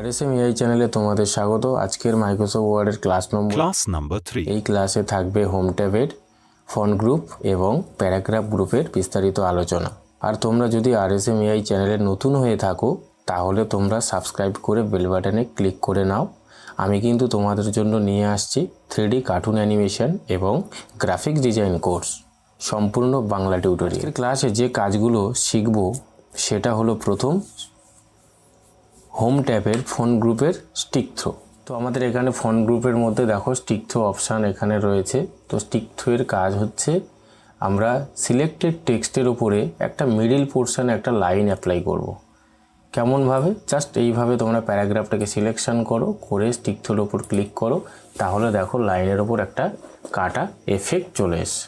আর S M AI চ্যানেলে তোমাদের স্বাগত। আজকের মাইক্রোসফট ওয়ার্ডের ক্লাস নম্বর Class number 3. এই ক্লাসে থাকবে হোম ট্যাবের ফন্ট গ্রুপ এবং প্যারাগ্রাফ গ্রুপের বিস্তারিত আলোচনা। আর তোমরা যদি আর এস এম এআই চ্যানেলে নতুন হয়ে থাকো তাহলে তোমরা সাবস্ক্রাইব করে বেল বাটনে ক্লিক করে নাও। আমি কিন্তু তোমাদের জন্য নিয়ে আসছি থ্রিডি কার্টুন অ্যানিমেশন এবং গ্রাফিক্স ডিজাইন কোর্স সম্পূর্ণ বাংলা টিউটোরিয়াল ক্লাসে যে কাজগুলো শিখব সেটা হলো প্রথম হোম ট্যাবের ফোন গ্রুপের স্টিক থ্রো তো আমাদের এখানে ফোন গ্রুপের মধ্যে দেখো স্টিক থ্রো অপশান এখানে রয়েছে। তো স্টিক থ্রোয়ের কাজ হচ্ছে, আমরা সিলেক্টেড টেক্সটের উপরে একটা মিডিল পোর্শনে একটা লাইন অ্যাপ্লাই করব। কেমনভাবে জাস্ট এইভাবে তোমরা প্যারাগ্রাফটাকে সিলেকশন করো, করে স্টিক থ্রোর ওপর ক্লিক করো, তাহলে দেখো লাইনের ওপর একটা কাটা এফেক্ট চলে এসছে।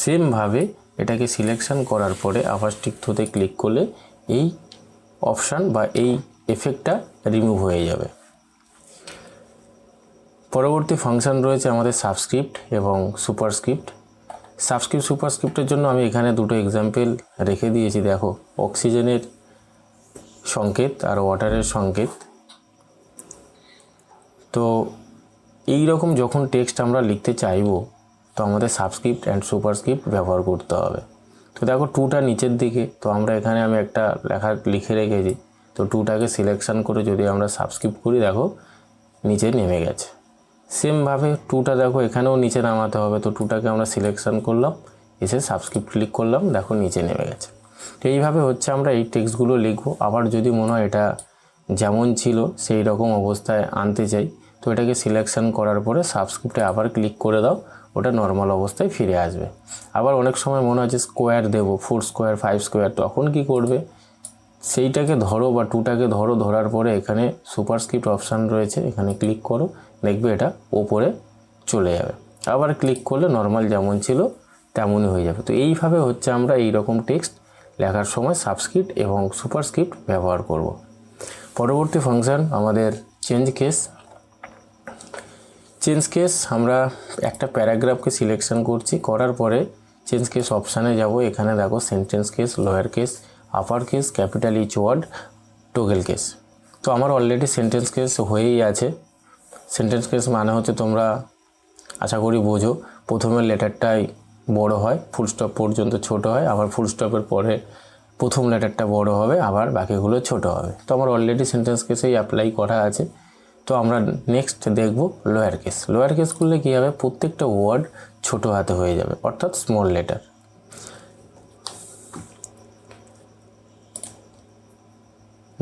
সেমভাবে এটাকে সিলেকশন করার পরে আবার স্টিক থ্রোতে ক্লিক করলে এই অপশান বা এই এফেক্টটা রিমুভ হয়ে যাবে। পরবর্তী ফাংশন রয়েছে আমাদের সাবস্ক্রিপ্ট এবং সুপারস্ক্রিপ্ট সাবস্ক্রিপ্ট সুপারস্ক্রিপ্টের জন্য আমি এখানে দুটো এক্সাম্পল রেখে দিয়েছি। দেখো অক্সিজেনের সংকেত আর ওয়াটারের সংকেত। তো এই রকম যখন টেক্সট আমরা লিখতে চাইব, তো আমাদের সাবস্ক্রিপ্ট অ্যান্ড সুপারস্ক্রিপ্ট ব্যবহার করতে হবে। তো দেখো টুটা নিচের দিকে, তো আমরা এখানে আমি একটা লেখা, লিখে রেখেছি। তো টুটাকে সিলেকশান করে যদি আমরা সাবস্ক্রিপ্ট করি, দেখো নিচে নেমে গেছে। সেমভাবে টুটা দেখো, এখানেও নিচে নামাতে হবে। তো টুটাকে আমরা সিলেকশান করলাম, এসে সাবস্ক্রিপ্ট ক্লিক করলাম, দেখো নিচে নেমে গেছে। তো এইভাবে হচ্ছে আমরা এই টেক্সটগুলো লিখব। আবার যদি মনে হয় এটা যেমন ছিল, সেই রকম অবস্থায় আনতে চাই, তো এটাকে সিলেকশান করার পরে সাবস্ক্রিপ্টে আবার ক্লিক করে দাও, ওটা নর্মাল অবস্থায় ফিরে আসবে। আবার অনেক সময় মনে হয় যে স্কোয়ার দেবো ফোর স্কোয়ার ফাইভ স্কোয়ার তখন কি করবে? সেইটাকে ধরো বা টুটাকে ধরো, ধরার পরে এখানে সুপারস্ক্রিপ্ট অপশান রয়েছে, এখানে ক্লিক করো, দেখবে এটা ওপরে চলে যাবে। আবার ক্লিক করলে নর্মাল যেমন ছিল তেমনই হয়ে যাবে। তো এইভাবে হচ্ছে আমরা এই রকম টেক্সট লেখার সময় সাবস্ক্রিপ্ট এবং সুপারস্ক্রিপ্ট ব্যবহার করব। পরবর্তী ফাংশন আমাদের চেঞ্জ কেস চেঞ্জ কেস আমরা একটা প্যারাগ্রাফকে সিলেকশন করছি, করার পরে চেঞ্জ কেস অপশানে যাব। এখানে দেখো sentence case lower case upper case capital each word toggle case তো আমার অলরেডি সেন্টেন্স কেস হয়েই আছে। সেন্টেন্স কেস মানে হচ্ছে তোমরা আশা করি বোঝো, প্রথমে লেটারটাই বড় হয় ফুল স্টপ পর্যন্ত ছোট হয়, আবার ফুল স্টপের পরে প্রথম লেটারটা বড় হবে, আবার বাকিগুলো ছোট হবে। তো আমার অলরেডি সেন্টেন্স কেসেই অ্যাপ্লাই করা আছে। তো আমরা নেক্সট দেখব লোয়ার কেস লোয়ার কেস করলে কী হবে? প্রত্যেকটা ওয়ার্ড ছোট হাতে হয়ে যাবে, অর্থাৎ স্মল লেটার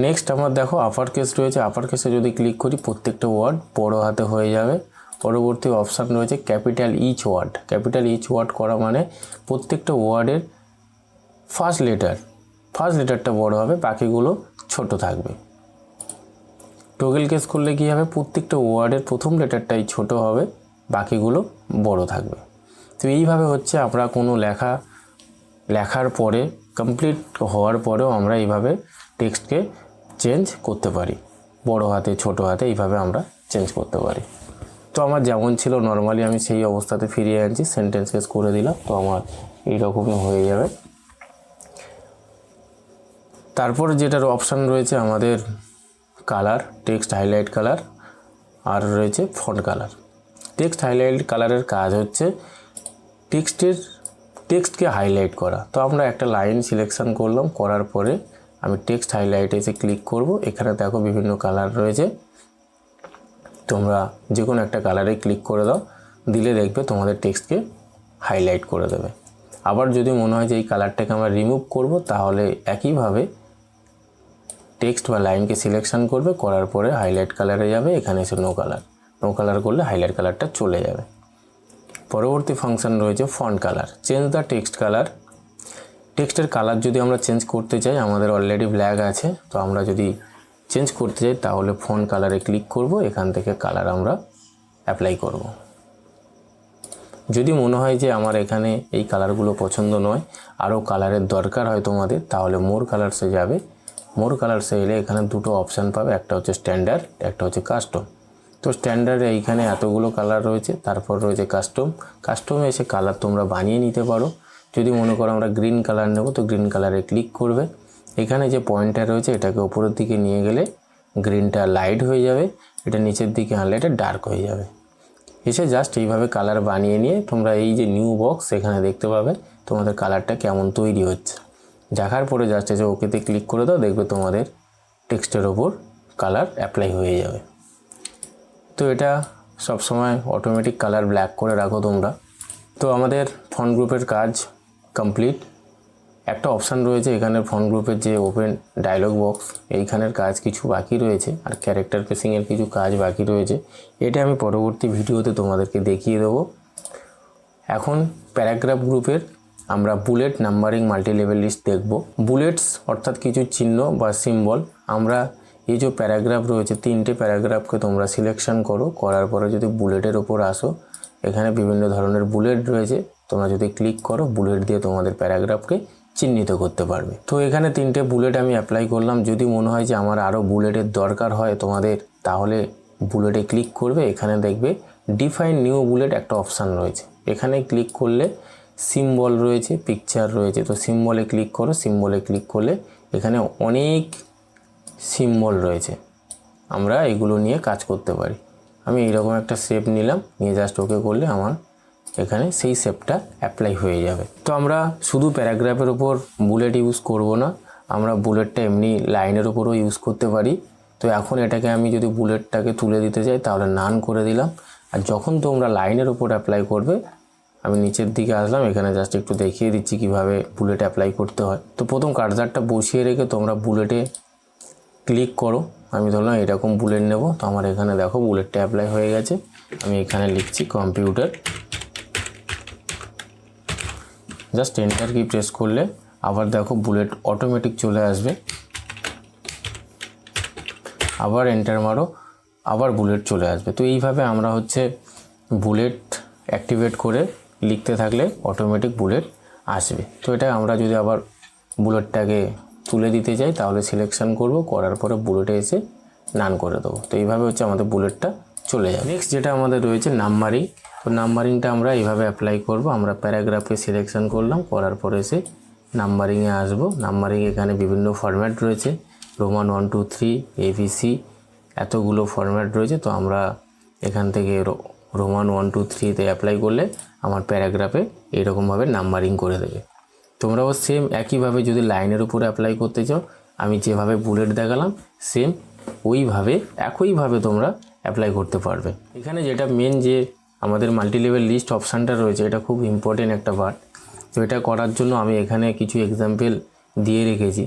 নেক্সট আমার দেখো আপার কেস রয়েছে। আপার কেসে যদি ক্লিক করি, প্রত্যেকটা ওয়ার্ড বড় হাতে হয়ে যাবে। পরবর্তী অপশান রয়েছে capital each word capital each word করা মানে প্রত্যেকটা ওয়ার্ডের ফার্স্ট লেটার ফার্স্ট লেটারটা বড় হবে, বাকিগুলো ছোট থাকবে। টোগেল কেস করলে কী হবে? প্রত্যেকটা ওয়ার্ডের প্রথম লেটারটাই ছোট হবে, বাকিগুলো বড় থাকবে। তো এইভাবে হচ্ছে আমরা কোনো লেখা, লেখার পরে কমপ্লিট হওয়ার পরেও আমরা এইভাবে টেক্সটকে চেঞ্জ করতে পারি। বড় হাতে, ছোট হাতে এইভাবে আমরা চেঞ্জ করতে পারি। তো আমার যেমন ছিল নর্মালি আমি সেই অবস্থাতে ফিরিয়ে আনছি সেন্টেন্স কেস করে দিলাম, তো আমার এইরকমই হয়ে যাবে। তারপর যেটার অপশান রয়েছে আমাদের কালার টেক্সট হাইলাইট কালার আর রয়েছে ফন্ট কালার টেক্সট হাইলাইট কালারের কাজ হচ্ছে টেক্সটের টেক্সটকে হাইলাইট করা। তো আমরা একটা লাইন সিলেকশন করলাম, করার পরে আমি টেক্সট হাইলাইটে এসে ক্লিক করব, এখানে দেখো বিভিন্ন কালার রয়েছে। তোমরা যে কোনো একটা কালারে ক্লিক করে দাও, দিলে দেখবে তোমাদের টেক্সটকে হাইলাইট করে দেবে। আবার যদি মনে হয় যে এই কালারটাকে আমরা রিমুভ করব, তাহলে একইভাবে টেক্সট বা লাইনকে সিলেকশন করবে, করার পরে হাইলাইট কালারে যাবে, এখানে এসে নো কালার নো কালার করলে হাইলাইট কালারটা চলে যাবে। পরবর্তী ফাংশন রয়েছে font colour change the text colour টেক্সটের কালার যদি আমরা চেঞ্জ করতে চাই, আমাদের অলরেডি ব্ল্যাক আছে, তো আমরা যদি চেঞ্জ করতে চাই, তাহলে ফোন কালারে ক্লিক করব, এখান থেকে কালার আমরা অ্যাপ্লাই করব। যদি মনে হয় যে আমার এখানে এই কালারগুলো পছন্দ নয়, আরও কালারের দরকার হয় তোমাদের, তাহলে মোর কালারসে যাবে। মোর কালারসে এলে এখানে দুটো অপশান পাবে, একটা হচ্ছে স্ট্যান্ডার্ড একটা হচ্ছে কাস্টম তো স্ট্যান্ডার্ডে এইখানে এতগুলো কালার রয়েছে, তারপর রয়েছে কাস্টম কাস্টমে এসে কালার তোমরা বানিয়ে নিতে পারো। যদি মনে করো আমরা গ্রিন কালার নেব, তো গ্রিন কালারে ক্লিক করবে। এখানে যে পয়েন্টটা রয়েছে, এটাকে ওপরের দিকে নিয়ে গেলে গ্রিনটা লাইট হয়ে যাবে, এটা নিচের দিকে আনলে এটা ডার্ক হয়ে যাবে। এসে জাস্ট এইভাবে কালার বানিয়ে নিয়ে তোমরা এই যে নিউ বক্স এখানে দেখতে পাবে, তোমাদের কালারটা কেমন তৈরি হচ্ছে। দেখার পরে জাস্ট এসে ওকেতে ক্লিক করে দাও, দেখবে তোমাদের টেক্সটের ওপর কালার অ্যাপ্লাই হয়ে যাবে। তো এটা সবসময় অটোমেটিক কালার ব্ল্যাক করে রাখো তোমরা। তো আমাদের ফোন গ্রুপের কাজ কমপ্লিট একটা অপশান রয়েছে, এখানে ফোন গ্রুপের যে ওপেন ডায়লগ বক্স এইখানের কাজ কিছু বাকি রয়েছে, আর ক্যারেক্টার পেসিংয়ের কিছু কাজ বাকি রয়েছে। এটা আমি পরবর্তী ভিডিওতে তোমাদেরকে দেখিয়ে দেবো। এখন প্যারাগ্রাফ গ্রুপের আমরা bullet numbering multi level list দেখব। বুলেটস অর্থাৎ কিছু চিহ্ন বা সিম্বল আমরা এই যে প্যারাগ্রাফ রয়েছে, তিনটে প্যারাগ্রাফকে তোমরা সিলেকশন করো, করার পরে যদি বুলেটের ওপর আসো, এখানে বিভিন্ন ধরনের বুলেট রয়েছে তোমরা যদি ক্লিক করো বুলেট দিয়ে তোমাদের প্যারাগ্রাফকে চিহ্নিত করতে পারবে। তো এখানে তিনটে বুলেট আমি অ্যাপ্লাই করলাম। যদি মনে হয় যে আমার আরও বুলেটের দরকার হয় তোমাদের, তাহলে বুলেটে ক্লিক করবে। এখানে দেখবে ডিফাইন নিউ বুলেট একটা অপশান রয়েছে। এখানে ক্লিক করলে সিম্বল রয়েছে পিকচার রয়েছে। তো সিম্বলে ক্লিক করো সিম্বলে ক্লিক করলে এখানে অনেক সিম্বল রয়েছে। আমরা এগুলো নিয়ে কাজ করতে পারি। আমি এইরকম একটা শেপ নিলাম, নিয়ে জাস্ট ওকে করলে আমার এখানে সেই শেপটা অ্যাপ্লাই হয়ে যাবে। তো আমরা শুধু প্যারাগ্রাফের ওপর বুলেট ইউজ করব না, আমরা বুলেটটা এমনি লাইনের ওপরও ইউজ করতে পারি। তো এখন এটাকে আমি যদি বুলেটটাকে তুলে দিতে চাই তাহলে নান করে দিলাম। আর যখন তোমরা লাইনের ওপর অ্যাপ্লাই করবে, আমি নিচের দিকে আসলাম, এখানে জাস্ট একটু দেখিয়ে দিচ্ছি কীভাবে বুলেট অ্যাপ্লাই করতে হয়। তো প্রথম কার্জারটা বসিয়ে রেখে তোমরা বুলেটে ক্লিক করো। আমি ধরলাম এরকম বুলেট নেব, তো আমার এখানে দেখো বুলেটটা অ্যাপ্লাই হয়ে গেছে। আমি এখানে লিখছি computer just enter key press করলে আবার দেখো বুলেট অটোমেটিক চলে আসবে। আবার এন্টার মারো, আবার বুলেট চলে আসবে। তো এইভাবে আমরা হচ্ছে বুলেট অ্যাক্টিভেট করে লিখতে থাকলে অটোমেটিক বুলেট আসবে। তো এটা আমরা যদি আবার বুলেটটাকে তুলে দিতে চাই তাহলে সিলেকশন করব, করার পরে বুলেটে এসে নান করে দেবো। তো এইভাবে হচ্ছে আমাদের বুলেটটা চলে যাবে। নেক্সট যেটা আমাদের রয়েছে নাম্বারিং তো নাম্বারিংটা আমরা এইভাবে অ্যাপ্লাই করব। আমরা প্যারাগ্রাফকে সিলেকশন করলাম, করার পরে এসে নাম্বারিংয়ে আসব। নাম্বারিং এখানে বিভিন্ন ফরম্যাট রয়েছে। Roman one two three ABC এতগুলো ফরম্যাট রয়েছে। তো আমরা এখান থেকে রোমান ওয়ান টু থ্রিতে অ্যাপ্লাই করলে আমার প্যারাগ্রাফে এইরকমভাবে নাম্বারিং করে দেবে। তোমরাও সেম একইভাবে যদি লাইনের উপরে অ্যাপ্লাই করতে চাও, আমি যেভাবে বুলেট দেখালাম সেম ওইভাবে, একইভাবে তোমরা অ্যাপ্লাই করতে পারবে। এখানে যেটা মেন যে আমাদের মাল্টি লেভেল লিস্ট অপশানটা রয়েছে, এটা খুব ইম্পর্টেন্ট একটা পার্ট তো এটা করার জন্য আমি এখানে কিছু এক্সাম্পল দিয়ে রেখেছি।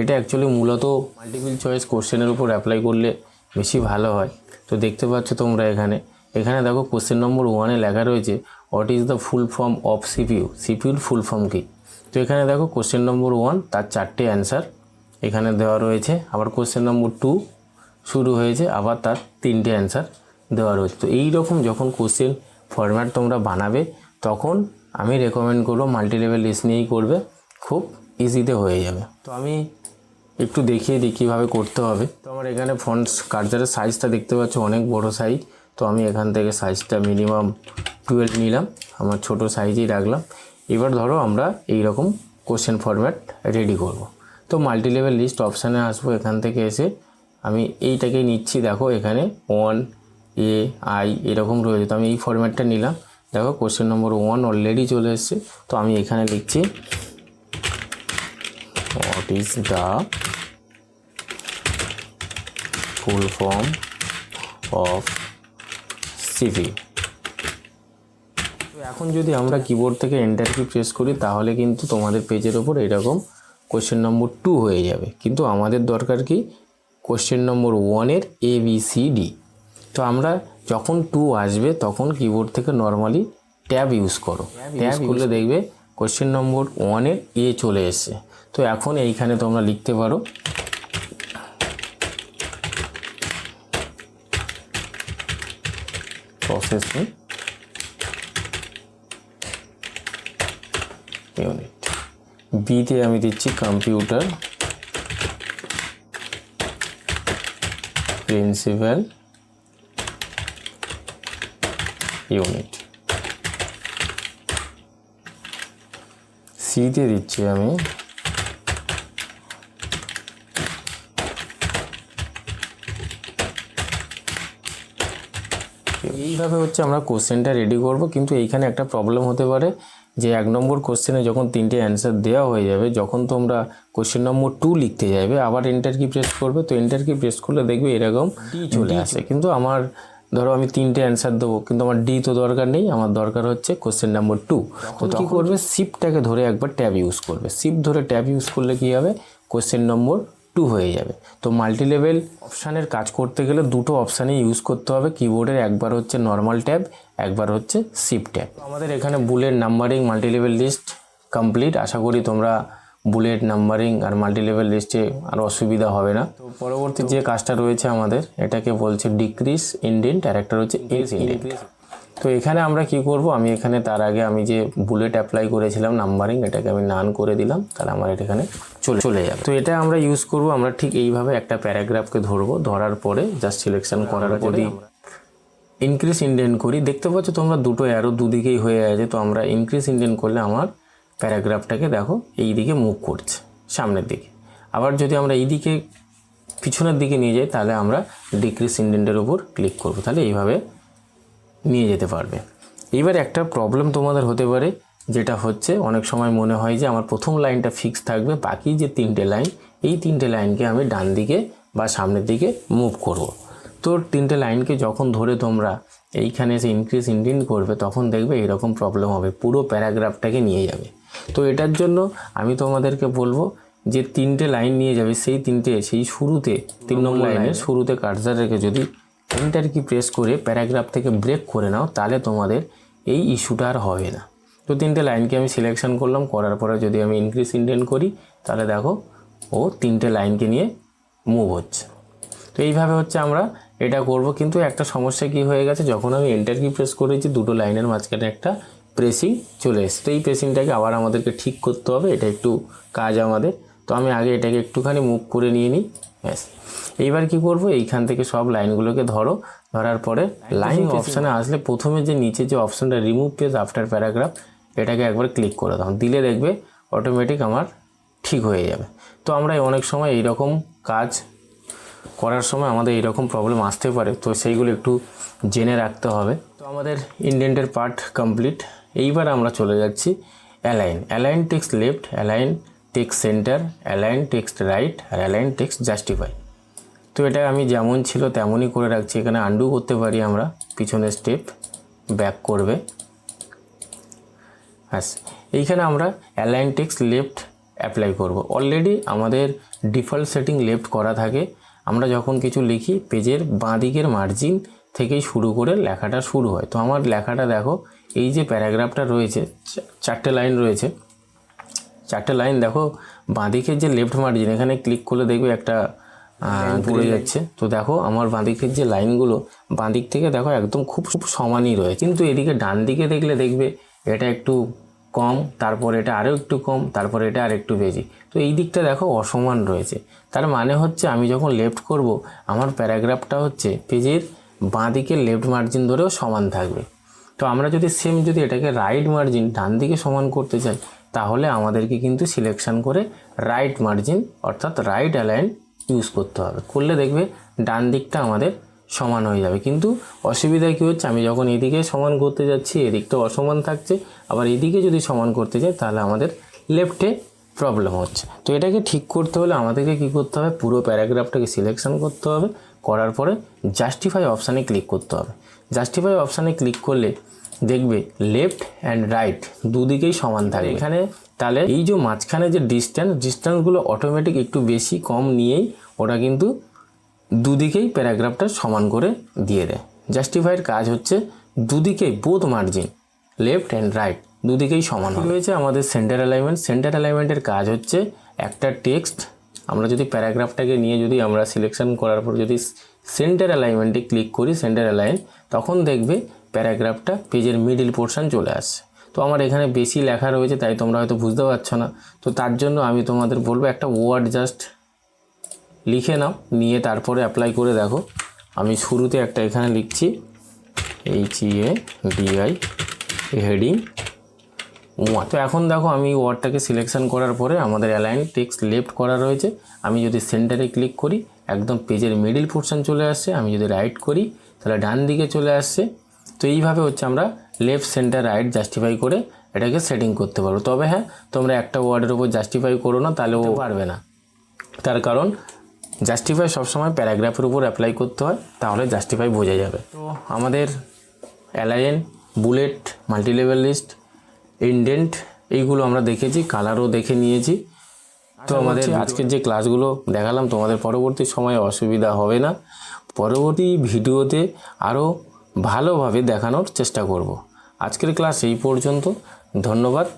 এটা অ্যাকচুয়ালি মূলত মাল্টিপল চয়েস কোশ্চেনের উপর অ্যাপ্লাই করলে বেশি ভালো হয়। তো দেখতে পাচ্ছ তোমরা এখানে। এখানে দেখো কোশ্চেন নম্বর ওয়ানে লেখা রয়েছে what is the full form of CPU সিপিইউর full form কী? তো এখানে দেখো কোশ্চেন নম্বর ওয়ান তার চারটে অ্যান্সার এখানে দেওয়া রয়েছে। আবার কোশ্চেন নম্বর টু শুরু হয়েছে, আবার তার তিনটে অ্যান্সার দেওয়া রয়েছে। তো এই রকম যখন কোশ্চেন ফরম্যাট তোমরা বানাবে, তখন আমি রেকমেন্ড করব মাল্টি লেভেল লিস্ট নিয়েই করবে, খুব ইজিতে হয়ে যাবে। তো আমি একটু দেখিয়ে দিই কীভাবে করতে হবে। তো আমার এখানে ফন্টস কার্জারের সাইজটা দেখতে পাচ্ছ, অনেক বড় সাইজ তো আমি এখান থেকে সাইজটা মিনিমাম টুয়েলভ নিলাম, আমার ছোট সাইজেই রাখলাম। এবার ধরো আমরা এই রকম কোশ্চেন ফরম্যাট রেডি করব। তো মাল্টি লেভেল লিস্ট অপশানে আসব, এখান থেকে এসে আমি এইটাকেই নিচ্ছি, দেখো এখানে ওয়ান এ আই এরকম রয়েছে। তো আমি এই ফরম্যাটটা নিলাম। দেখো কোশ্চেন নম্বর ওয়ান অলরেডি চলে এসছে। তো আমি এখানে লিখছি what is the full form of CV তো এখন যদি আমরা কিবোর্ড থেকে এন্টার কি প্রেস করি, তাহলে কিন্তু তোমাদের পেজের ওপর এরকম কোশ্চেন নম্বর টু হয়ে যাবে। কিন্তু আমাদের দরকার কি? কোশ্চেন নম্বর ওয়ানের এ বি সি ডি তো আমরা যখন টু আসবে তখন কিবোর্ড থেকে নর্মালি ট্যাব ইউজ করো। ট্যাব করলে দেখবে কোশ্চেন নম্বর ওয়ানের এ চলে এসছে। তো এখন এইখানে তোমরা লিখতে পারো প্রসেসিং ইউনিট বিতে আমি দিচ্ছি কম্পিউটার প্রিন্সিপাল ইউনিট সি দিয়ে দিচ্ছি আমি এইভাবে হচ্ছে আমরা কোশ্চেনটা রেডি করব কিন্তু এইখানে একটা প্রবলেম হতে পারে যে এক নম্বর কোশ্চেনে যখন তিনটে অ্যান্সার দেওয়া হয়ে যাবে যখন তোমরা কোশ্চেন নম্বর টু লিখতে যাবে আবার এন্টার কি প্রেস করবে তো এন্টার কি প্রেস করলে দেখবে এরকম চলে আসে। কিন্তু আমার ধরো আমি তিনটে অ্যান্সার দেবো কিন্তু আমার ডি তো দরকার নেই আমার দরকার হচ্ছে কোশ্চেন নাম্বার টু তো কী করবে? শিফটটাকে ধরে একবার ট্যাব ইউজ করবে। শিফট ধরে ট্যাব ইউজ করলে কী হবে? কোশ্চেন নম্বর টু হয়ে যাবে। তো মাল্টি লেভেল অপশানের কাজ করতে গেলে দুটো অপশানই ইউজ করতে হবে। কিবোর্ডের একবার হচ্ছে নর্মাল ট্যাব একবার হচ্ছে শিফট ট্যাব আমাদের এখানে bullet numbering multi level list complete আশা করি তোমরা বুলেট নাম্বারিং আর মাল্টি লেভেল লিস্টে আর অসুবিধা হবে না। তো পরবর্তী যে কাজটা রয়েছে আমাদের এটাকে বলছে ডিক্রিস ইন্ডেন্ট আর একটা হচ্ছে ইন্ডেন্ট তো এখানে আমরা কি করব আমি এখানে তার আগে আমি যে বুলেট অ্যাপ্লাই করেছিলাম নাম্বারিং এটাকে আমি নান করে দিলাম তাহলে আমার এটা এখানে চলে চলে যাবে। তো এটা আমরা ইউজ করব আমরা ঠিক এইভাবে একটা প্যারাগ্রাফকে ধরবো ধরার পরে জাস্ট সিলেকশন করার পরে ইনক্রিজ ইন্ডেন্ট করি। দেখতে পাচ্ছ তোমরা দুটো অ্যারো দুদিকেই হয়ে আছে তো আমরা ইনক্রিজ ইন্ডেন্ট করলে আমার প্যারাগ্রাফটাকে দেখো, এই দিকে মুভ করছে, সামনের দিকে আবার যদি আমরা এই দিকে পিছনের দিকে নিয়ে যাই, তাহলে আমরা ডিক্রিস ইন্ডেন্টের উপর ক্লিক করব, তাহলে এইভাবে নিয়ে যেতে পারবে এবার একটা প্রবলেম তোমাদের হতে পারে, যেটা হচ্ছে অনেক সময় মনে হয় যে আমার প্রথম লাইনটা ফিক্স থাকবে, বাকি যে তিনটে লাইন, এই তিনটে লাইনকে আমি ডান দিকে বা সামনের দিকে মুভ করব। তো তিনটে লাইনকে যখন ধরে তোমরা এইখানে এসে ইনক্রিজ ইন্ডিন করবে তখন দেখবে এরকম প্রবলেম হবে পুরো প্যারাগ্রাফটাকে নিয়ে যাবে। তো এটার জন্য আমি তোমাদেরকে বলব যে তিনটে লাইন নিয়ে যাবে সেই তিনটে সেই শুরুতে তিন নম্বর লাইনের শুরুতে কার্সার রেখে যদি এন্টার কি প্রেস করে প্যারাগ্রাফ থেকে ব্রেক করে নাও তাহলে তোমাদের এই ইস্যুটা আর হবে না। তো তিনটে লাইনকে আমি সিলেকশন করলাম করার পরে যদি আমি ইনক্রিজ ইন্ডেন্ট করি তাহলে দেখো ও তিনটে লাইনকে নিয়ে মুভ হচ্ছে। তো এইভাবে হচ্ছে আমরা এটা করব কিন্তু একটা সমস্যা কি হয়ে গেছে যখন আমি এন্টার কি প্রেস করেছি দুটো লাইনের মাঝখানে একটা প্রেসিং চলে এসছে। তো এই প্রেসিংটাকে আবার আমাদেরকে ঠিক করতে হবে এটা একটু কাজ আমাদের। তো আমি আগে এটাকে একটুখানি মুভ করে নিয়ে নিই ব্যাস। এইবার কি করব এইখান থেকে সব লাইনগুলোকে ধরো ধরার পরে লাইন অপশানে আসলে প্রথমে যে নিচে যে অপশানটা রিমুভ পেজ আফটার প্যারাগ্রাফ এটাকে একবার ক্লিক করে দাও। দিলে দেখবে অটোমেটিক আমার ঠিক হয়ে যাবে। তো আমরা অনেক সময় এইরকম কাজ করার সময় আমাদের এরকম প্রবলেম আসতে পারে, তো সেইগুলো একটু জেনে রাখতে হবে। তো আমাদের ইন্ডেন্টের পার্ট কমপ্লিট এইবার আমরা চলে যাচ্ছি align align text left align text center align text right আর অ্যালাইন টেক্সট জাস্টিফাই তো এটা আমি যেমন ছিল তেমনই করে রাখছি। এখানে আন্ডু করতে পারি আমরা। পিছনের স্টেপ ব্যাক করবে। ব্যাস। এইখানে আমরা অ্যালাইন টেক্সট লেফট অ্যাপ্লাই করব। অলরেডি আমাদের ডিফল্ট সেটিং লেফট করা থাকে। আমরা যখন কিছু লিখি পেজের বাঁ দিকের মার্জিন থেকেই শুরু করে লেখাটা শুরু হয়। তো আমার লেখাটা দেখো এই যে প্যারাগ্রাফটা রয়েছে চা- চারটে লাইন রয়েছে। চারটে লাইন দেখো বাঁদিকের যে লেফট মার্জিন এখানে ক্লিক করলে দেখবে একটা পড়ে যাচ্ছে। তো দেখো আমার বাঁদিকের যে লাইনগুলো বাঁদিক থেকে দেখো একদম খুব খুব সমানই রয়েছে। কিন্তু এদিকে ডান দিকে দেখলে দেখবে এটা একটু কম, তারপর এটা আরও একটু কম, তারপর এটা আর একটু বেশি। তো এই দিকটা দেখো অসমান রয়েছে। তার মানে হচ্ছে আমি যখন লেফট করব, আমার প্যারাগ্রাফটা হচ্ছে পেজের বাঁ দিকের লেফট মার্জিন ধরেও সমান থাকবে। তো আমরা যদি সেম যদি এটাকে রাইট মার্জিন ডান দিকে সমান করতে চাই, তাহলে আমাদেরকে কিন্তু সিলেকশন করে রাইট মার্জিন অর্থাৎ রাইট অ্যালাইন ইউজ করতে হবে। করলে দেখবে ডান দিকটা আমাদের সমান হয়ে যাবে। কিন্তু অসুবিধা কী হচ্ছে? আমি যখন এদিকে সমান করতে যাচ্ছি, এদিকটা অসমান থাকছে আবার এদিকে যদি সমান করতে যাই, তাহলে আমাদের লেফটে প্রবলেম হচ্ছে। তো এটাকে ঠিক করতে হলে আমাদেরকে কী করতে হবে? পুরো প্যারাগ্রাফটাকে সিলেকশন করতে হবে। করার পরে জাস্টিফাই অপশানে ক্লিক করতে হবে। জাস্টিফাই অপশানে ক্লিক করলে দেখবে লেফট অ্যান্ড রাইট দুদিকেই সমান থাকে এখানে তাহলে এই যে মাঝখানে যে ডিস্ট্যান্স ডিস্ট্যান্সগুলো অটোমেটিক একটু বেশি কম নিয়েই ওটা কিন্তু দুদিকেই প্যারাগ্রাফটা সমান করে দিয়ে দেয়। জাস্টিফাইয়ের কাজ হচ্ছে দুদিকেই both margin left and right দুদিকেই সমান। রয়েছে আমাদের সেন্টার অ্যালাইনমেন্ট সেন্টার অ্যালাইনমেন্টের কাজ হচ্ছে একটা টেক্সট আমরা যদি প্যারাগ্রাফটাকে নিয়ে যদি আমরা সিলেকশন করার পর যদি সেন্টার অ্যালাইনমেন্টে ক্লিক করি সেন্টার অ্যালাইন তখন দেখবে প্যারাগ্রাফটা পেজের মিডিল পোর্শন চলে আসছে। তো আমার এখানে বেশি লেখা রয়েছে তাই তোমরা হয়তো বুঝতে পারছ না। তো তার জন্য আমি তোমাদের বলব একটা ওয়ার্ড জাস্ট লিখে নাও নিয়ে তারপরে অ্যাপ্লাই করে দেখো। আমি শুরুতে একটা এখানে লিখছি H E A D I heading ওয়া তো এখন দেখো আমি ওয়ার্ডটাকে সিলেকশন করার পরে আমাদের অ্যালাইন টেক্সট লেফট করা রয়েছে। আমি যদি সেন্টারে ক্লিক করি একদম পেজের মিডিল পোর্শন চলে আসছে। আমি যদি রাইট করি তাহলে ডান দিকে চলে আসছে। তো এইভাবে হচ্ছে আমরা লেফট সেন্টার রাইট জাস্টিফাই করে এটাকে সেটিং করতে পারব। তবে হ্যাঁ তোমরা একটা ওয়ার্ডের উপর জাস্টিফাই করো না তাহলে ও পারবে না। তার কারণ জাস্টিফাই সবসময় প্যারাগ্রাফের উপর অ্যাপ্লাই করতে হয় তাহলে জাস্টিফাই বোঝা যাবে। তো আমাদের align bullet multilevel list indent এইগুলো আমরা দেখেছি কালারও দেখে নিয়েছি। তো আমাদের আজকের যে ক্লাসগুলো দেখালাম তোমাদের পরবর্তী সময়ে অসুবিধা হবে না। পরবর্তী ভিডিওতে আরও ভালোভাবে দেখানোর চেষ্টা করব। আজকের ক্লাস এই পর্যন্ত। ধন্যবাদ।